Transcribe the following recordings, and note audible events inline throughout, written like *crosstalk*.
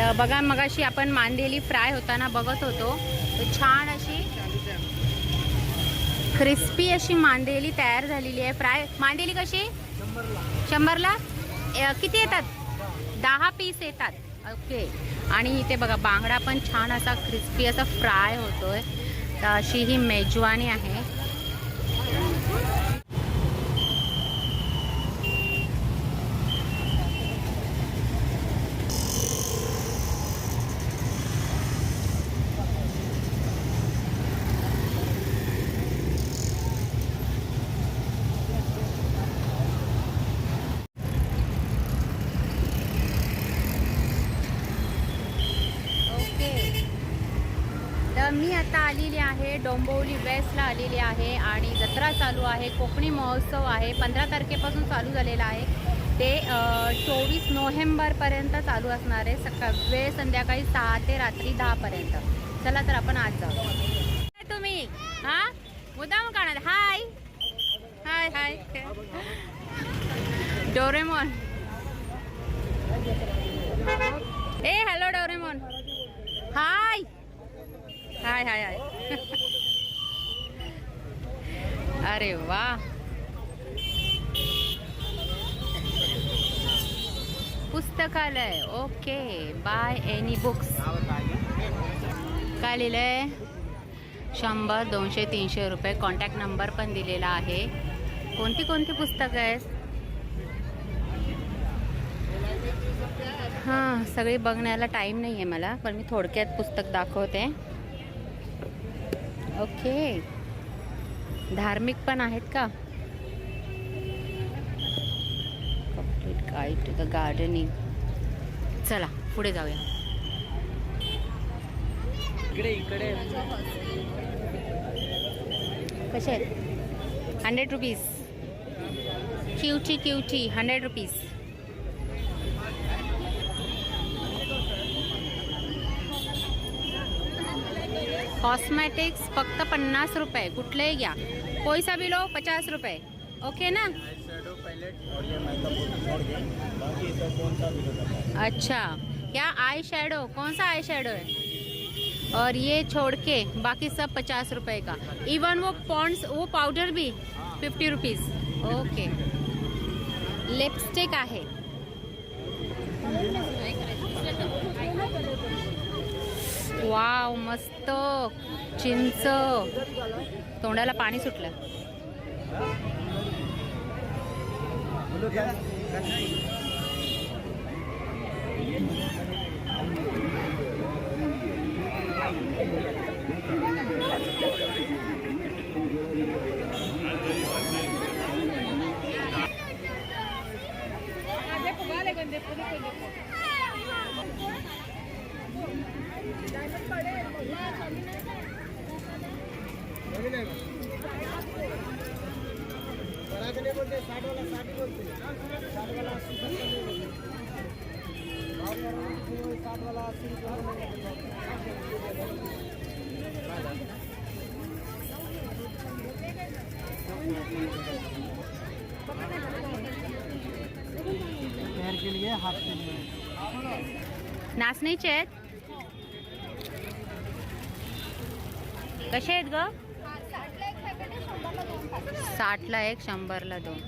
तर बघा मगाशी आपण मांदेली फ्राय होताना बघत होतो. तर छान अशी क्रिस्पी अशी मांदेली तयार झालेली आहे फ्राय. मांदेली कशी? शंभरला. किती येतात? दहा पीस येतात. ओके आणि इथे बघा बांगडा पण छान असा क्रिस्पी असा फ्राय होतोय. तर अशी ही मेजवानी आहे ओके तर मी आता आलेली आहे डोंबवली वेस्टला आलेली आहे आणि जत्रा चालू आहे कोकणी महोत्सव आहे. पंधरा तारखेपासून चालू झालेला आहे. ते चोवीस नोव्हेंबरपर्यंत चालू असणार आहे. सकाळ वेळ संध्याकाळी सहा ते रात्री दहापर्यंत चला तर आपण आज जाऊ. तुम्ही. हां? मुद्दाम काढणार हाय. Hi hi. डोरेमॉन. ए hello Doraemon. Hi. Hi hi hi. अरे वा. पुस्तकालय. ओके. बाय. एनी बुक्स काय लिहिलंय? शंभर दोनशे तीनशे रुपये. कॉन्टॅक्ट नंबर पण दिलेला आहे. कोणती कोणती पुस्तकं आहेत? हां सगळी बघण्याला टाईम नाही आहे मला पण मी थोडक्यात पुस्तक दाखवते. ओके. धार्मिक पण आहेत का? Complete guide to the gardening चला पुढे जाऊया. इकडे इकडे. कसे आहेत? Hundred rupees cutie cutie hundred rupees cosmetics फक्त पन्नास रुपये. घ्या. कोई सा भी लो पचास रुपये. ओके ना? अच्छा. क्या आई शेडो कौन सा आई शेडो है और ये छोड़ के बाकी सब पचास रुपए का. इवन वो पॉन्ड्स वो पाउडर भी फिफ्टी रुपीज़ ओके लिपस्टिक आहे. वाव मस्त. चिंच. तोंडाला पाणी सुटलं. पैर के लिए हाथ के लिए नाचणीचे आहेत कसे आहेत ग? साठला एक शंभरला दोन.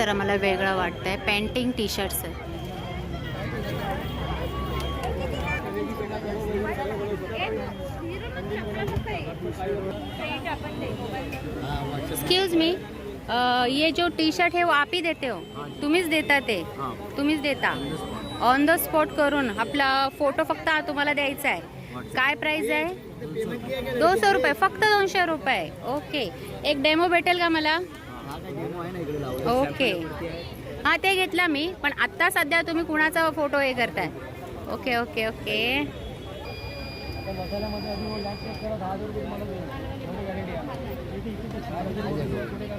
जरा मला वेगळं वाटतंय पेंटिंग टी शर्ट्स आहे एक्सक्यूज मी ये जो टी शर्ट है वो आप ही देते हो तुम्हीच देता ते हाँ तुम्हीच देता ऑन द स्पॉट करून आपला फोटो फक्त हा तुम्हाला द्यायचा आहे काय प्राइस आहे दोनशे रुपये फक्त दोनशे रुपये ओके एक डेमो भेटेल का मला ओके. हां ते घेतला मी पण आत्ता सध्या तुम्ही कुणाचा फोटो हे करताय? Okay okay okay.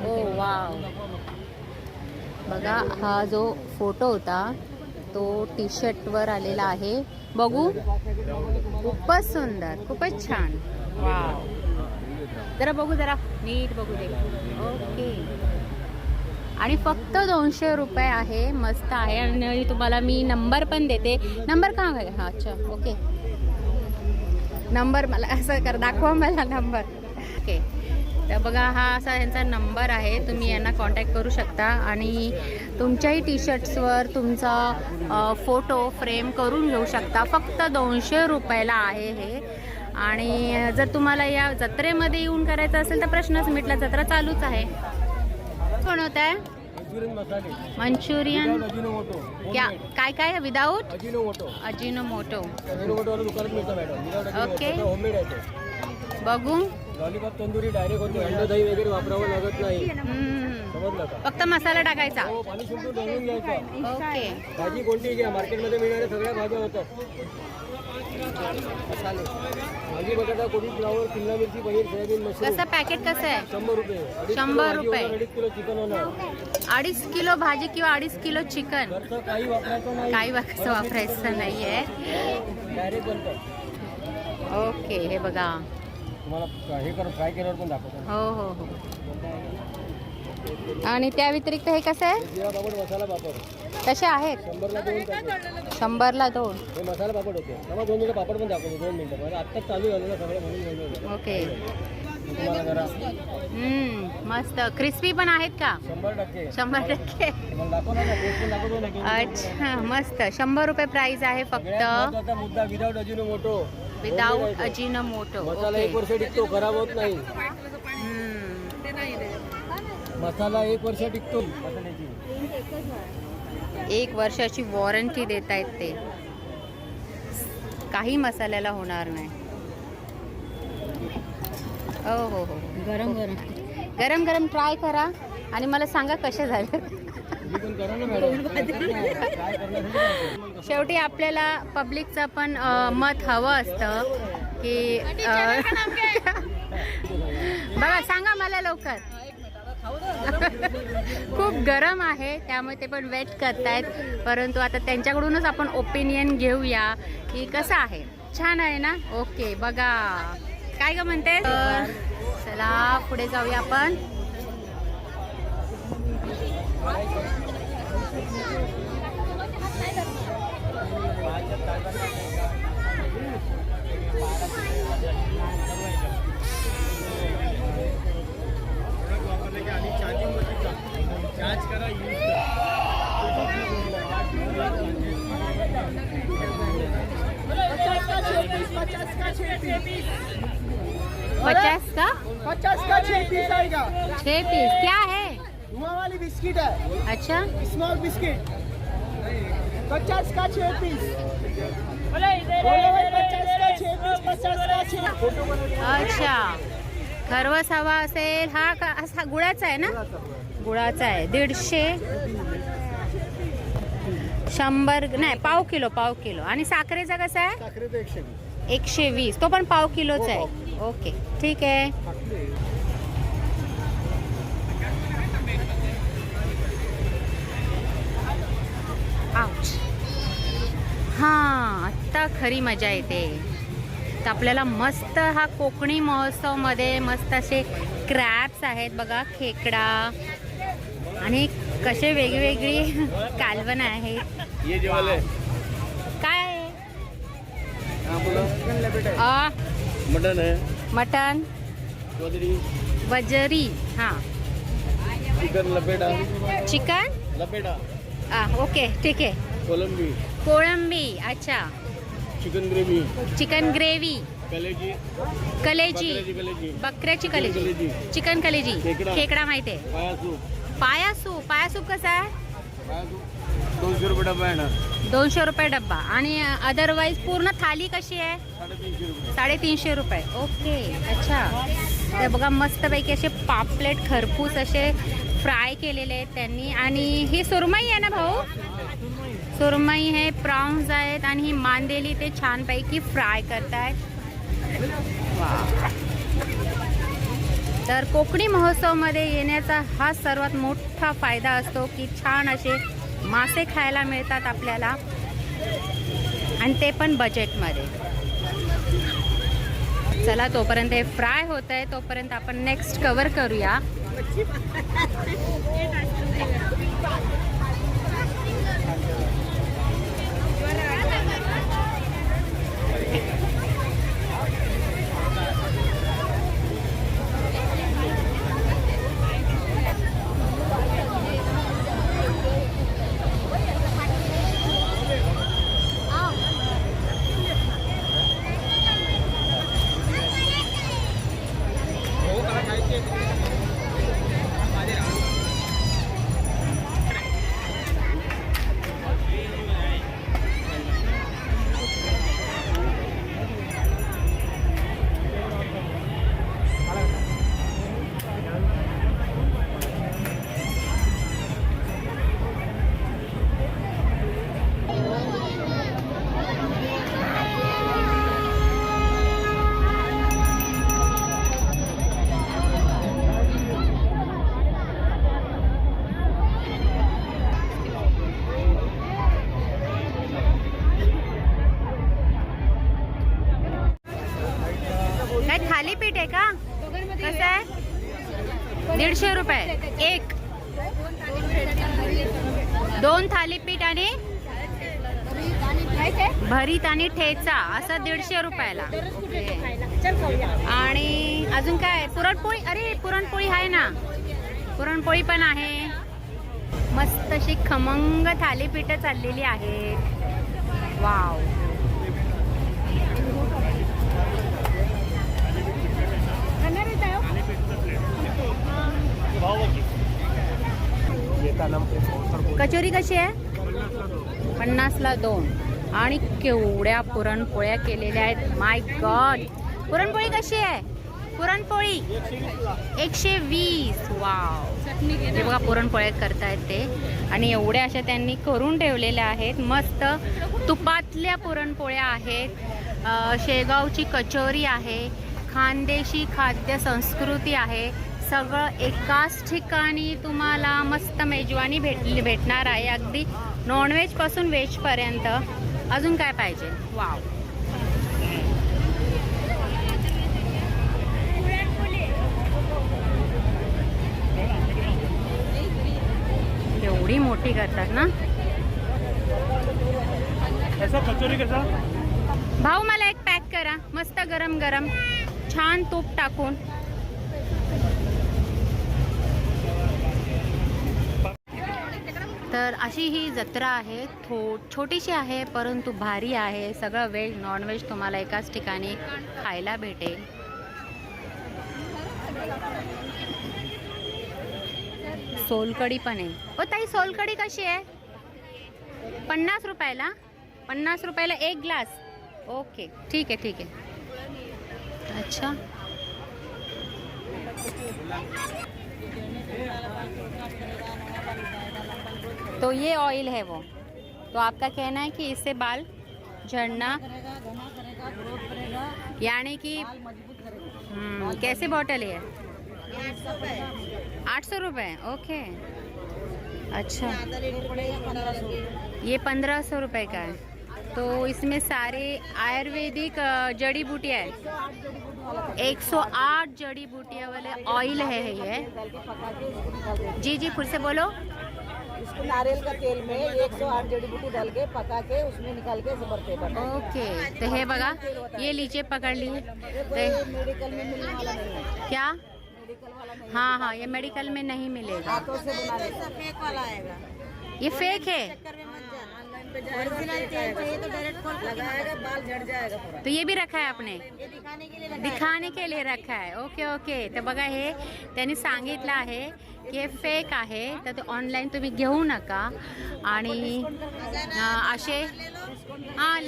ओ वाव. बघा हा जो फोटो होता तो टी शर्टवर आलेला आहे. बघू. खूपच सुंदर खूपच छान. वाव. जरा बघू जरा नीट बघू दे. ओके. आणि फक्त दोनशे रुपये आहे. मस्त आहे. आणि तुम्हाला मी नंबर पण देते. नंबर का हा अच्छा. ओके. नंबर मला असं कर दाखवा मला नंबर. ओके. तर बघा हा असा यांचा नंबर आहे. तुम्ही यांना कॉन्टॅक्ट करू शकता. आणि तुमच्याही टी शर्ट्सवर तुमचा फोटो फ्रेम करून घेऊ शकता. फक्त दोनशे रुपयाला आहे हे. आणि जर तुम्हाला या जत्रेमध्ये येऊन करायचं असेल तर प्रश्नच मिटला. जत्रा चालूच आहे. कोण होत आहे? मंचुरियन मसाले. मंचुरियन. अजिनोमोटो. क्या काय काय? विदाऊट. होममेड आहे ते. बघू. लॉलीपॉप तंदुरी डायरेक्ट होते. अंड दही वगैरे वापरावं लागत नाही. हम्म. समजलं का? फक्त मसाला टाकायचा. हो पाणी ओके भाजी कोणती घ्या मार्केटमध्ये मिळणाऱ्या सगळ्या भाज्या होतात भाजी बटाटा कोबी फ्लावर शिमला मिरची पनीर सोयाबीन मशरूम कसं पॅकेट कसं आहे? शंभर रुपये. अडीच शंभर किलो भाजी रुपये. अडीच किलो चिकन होणार. अडीच किलो भाजी किंवा अडीच किलो चिकन काही वापरायचं नाही. काही वापरायचं नाहीये. डायरेक्ट बनतं. ओके हे बघा. तुम्हाला हे करून फ्राय केल्यावर पण दाखवतो. हो हो हो. आणि त्या व्यतिरिक्त हे कसं आहे? मसाला पापड. कसे आहेत. शंभरला दोन. हे मसाला पापड होते. दोन मिनिटं पापड पण दाखवतो दोन मिनिटं. मला आत्ताच चालू झालं ना सगळं म्हणून बोललो ओके. तुम्हाला जरा हम्म मस्त. क्रिस्पी पण आहेत का? शंभर टक्के. शंभर टक्के. मला दाखव ना टेस्ट पण दाखवतो ना किती अच्छा मस्त. शंभर रुपये प्राइस आहे सगळ्यात फक्त महत्त्वाचा मुद्दा विदाउट अजिनो मोटो. Without Ajinomoto. मसाला ओके. एक वर्ष टिकतो खराब होत नाही. हम्म. मसाला एक वर्ष टिकतो. मसाल्याची. एक वर्षाची वॉरंटी देत आहेत ते. काही मसाल्याला होणार नाही. हो हो हो. गरम गरम. गरम गरम ट्राय करा आणि मला सांगा कसे झाले तुम्ही पण करा ना मॅडम काय करण्यासाठी शेवटी आपल्याला पब्लिकचं पण मत हवं असतं की बघा सांगा मला लवकर. *laughs* खूप गरम आहे त्यामुळे ते पण वेट करतायत. परंतु आता त्यांच्याकडूनच आपण ओपिनियन घेऊया की कसं आहे. छान आहे ना? ओके बघा. काय ग म्हणते? चला पुढे जाऊया आपण. आएगा छः पीस क्या है? धुआं वाली बिस्किट है। अच्छा। स्मॉल बिस्किट पचास का छह पीस छह छह। अच्छा। खरवस हवा असेल हा का असा गुळाचा आहे ना? गुळाचा आहे. दीडशे. शंभर नाही पाव किलो पाव किलो. आणि साखरेचा कसा आहे? एकशे वीस. एकशे वीस. तो पण पाव किलोचा आहे. ओके. ठीक आहे. आउच हां आत्ता खरी मजा येते. तर आपल्याला मस्त हा कोकणी महोत्सवमध्ये मस्त असे क्रॅप्स आहेत बघा खेकडा. आणि कसे वेगवेगळी *laughs* कालवण आहेत. काय आ, मटन है मटन चौधरी. वजरी. हां. चिकन लपेटा. चिकन? लपेटा. आ, ओके ठीक आहे. कोलंबी. कोळंबी अच्छा. Chicken gravy. Chicken gravy. कलेजी. कलेजी. बकऱ्याची कलेजी. बकऱ्याची कलेजी. कलेजी. चिकन कलेजी. खेकडा. खेकडा माहिती आहे. पाया सूप. पाया सूप. पाया सूप कसा आहे? पाया सूप. दोनशे रुपये डबा ना. दोनशे रुपये डब्बा. आणि अदरवाईज पूर्ण थाली कशी आहे? साडेतीनशे रुपये. साडेतीनशे रुपये. ओके अच्छा. ते बघा मस्तपैकी असे पापलेट खरपूस असे फ्राय केलेले आहेत त्यांनी. आणि ही सुरमई आहे ना भाऊ? सुरमई हे प्रॉन्स आहेत आणि ही मांदेली ते छानपैकी फ्राय करतायत. वा तर कोकणी महोत्सवमध्ये येण्याचा हा सर्वात मोठा फायदा असतो की छान असे मासे खायला मिळतात आपल्याला. आणि ते पण बजेटमध्ये चला तोपर्यंत हे फ्राय होत आहे तोपर्यंत आपण नेक्स्ट कवर करूया. 基本，का? कसं आहे? दीडशे रुपये. एक. दोन थालीपीठ आणि भरीत आणि ठेचा. असं दीडशे रुपयाला. आणि अजून काय? पुरणपोळी? अरे पुरणपोळी आहे ना. पुरणपोळी पण आहे. मस्त अशी खमंग थालीपीठ चाललेली आहेत. वाव. कचोरी कशी आहे? पन्नासला दोन. आणि केवढ्या पुरणपोळ्या केलेल्या आहेत. माय गॉड पुरणपोळी कशी आहे? पुरणपोळी. एकशे वीस. वाव हे बघा पुरणपोळ्या करतायत ते. आणि एवढ्या अशा त्यांनी करून ठेवलेल्या आहेत. मस्त तुपातल्या पुरणपोळ्या आहेत. शेगावची कचोरी आहे. खानदेशी खाद्य संस्कृती आहे. सगळं एकाच ठिकाणी तुम्हाला मस्त मेजवानी भेट भेटणार आहे. अगदी नॉनव्हेजपासून व्हेजपर्यंत अजून काय पाहिजे? वाव एवढी मोठी करतात ना? भाऊ मला एक पॅक करा. मस्त गरम गरम छान तूप टाकून. तर अशी ही जत्रा आहे. थो छोटीशी आहे परंतु भारी आहे. सगळं व्हेज नॉनव्हेज तुम्हाला एकाच ठिकाणी खायला भेटेल. सोलकडी पण आहे. ओ ताई सोलकडी कशी आहे? पन्नास रुपयाला? पन्नास रुपयाला एक ग्लास. ओके ठीक आहे ठीक आहे. अच्छा. तो ये ऑयल है वो। तो आपका कहना है कि इससे बाल झड़ना यानी कि हम्म, कैसे बॉटल है? आठ सौ रुपये ओके। अच्छा। ये पंद्रह सौ रुपये का है। तो इसमें सारे आयुर्वेदिक जड़ी बूटियाँ है। 108 जड़ी बूटियाँ वाले ऑयल है ये। जी जी फिर से बोलो। इसको नारियल का तेल में 108 जड़ी बूटी डाल के पका के उसमें निकाल के भरते ओके तो हे बघा ये लीजिए पकड़ लिए। तो कोई मेडिकल में मिलने वाला नहीं है। क्या? मेडिकल वाला हाँ हाँ ये मेडिकल में नहीं मिलेगा। हाथों से बना फेक वाला आएगा। ये फेक है? ओरिजिनल तेल चाहिए तो डायरेक्ट खोल लगाएगा बाल झड़ जाएगा पूरा। तो ये भी रखा है आपने? दिखाने के लिए दिखाने के लिए रखा है। Okay okay. तर बघा हे त्यांनी सांगितलं आहे की हे फेक आहे तर ते ऑनलाईन तुम्ही घेऊ नका. आणि असे हां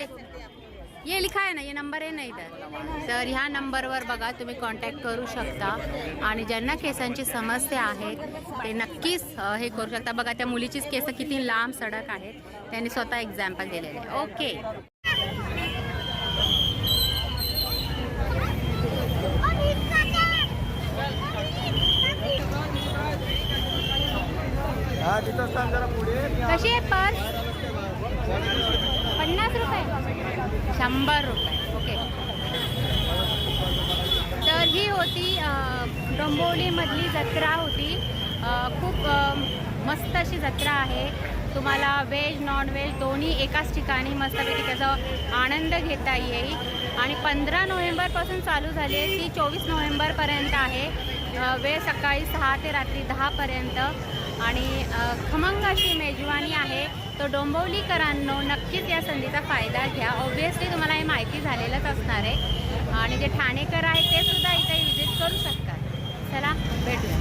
ये लिखा आहे ना ये नंबर आहे ना इथं. तर ह्या नंबरवर बघा तुम्ही कॉन्टॅक्ट करू शकता. आणि ज्यांना केसांची समस्या आहे ते नक्कीच हे करू शकता. बघा त्या मुलीचीच केसं किती लांब सडक आहेत. त्यांनी स्वतः एक्झाम्पल दिलेले. आहे ओके कशी आहे पर्स? पन्नास रुपये. शंभर रुपये. ओके. तर ही होती डोंबोलीमधली डोंबिवलीमधली जत्रा होती. खूप मस्त अशी जत्रा आहे. तुम्हाला व्हेज नॉन व्हेज दोन्ही एकाच ठिकाणी मस्तपैकी त्याचा आनंद घेता येईल. आणि पंधरा नोव्हेंबरपासून चालू झाली आहे. ती चोवीस नोव्हेंबरपर्यंत आहे. वेळ सकाळी सहा ते रात्री दहापर्यंत. आणि खमंग अशी मेजवानी आहे. तो डोंबवलीकरांनो नक्कीच या संधीचा फायदा घ्या. ऑब्वियसली तुम्हाला हे माहिती झालेलंच असणार आहे. आणि जे ठाणेकर आहेत ते सुद्धा इथे व्हिजिट करू शकतात. चला भेटूया.